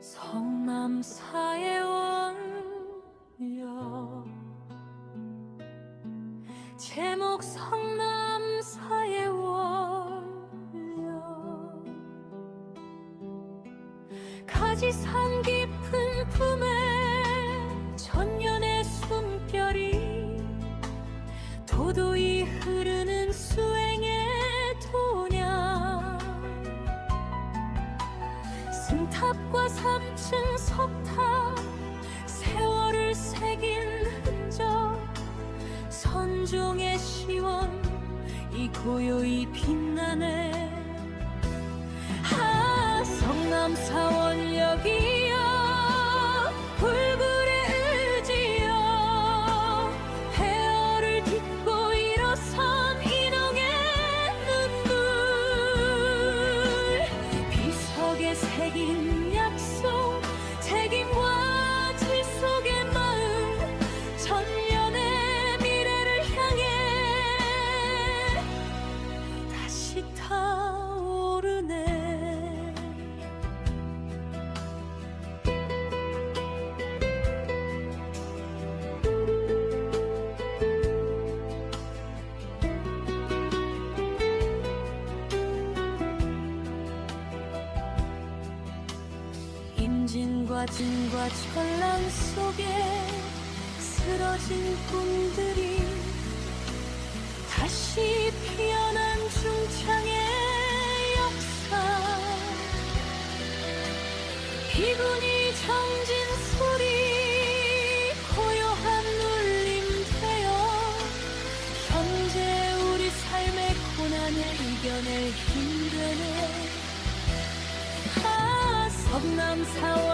성남사의 원력 제목 성남사의 원력 가지산 깊은 품에 승탑과 삼층 석탑 세월을 새긴 흔적. 선종의 시원 이 고요히 빛나네. 아 성남 사 원 임진과 진과 전랑 속에 쓰러진 꿈들이 다시 피어난 중창의 역사. 비군이 정진 how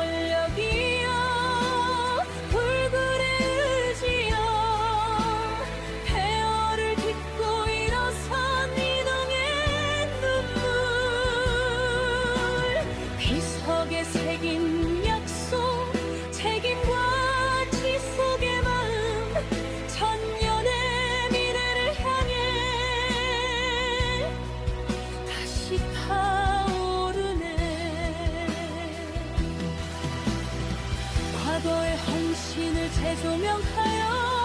과거의 헌신을 재조명하여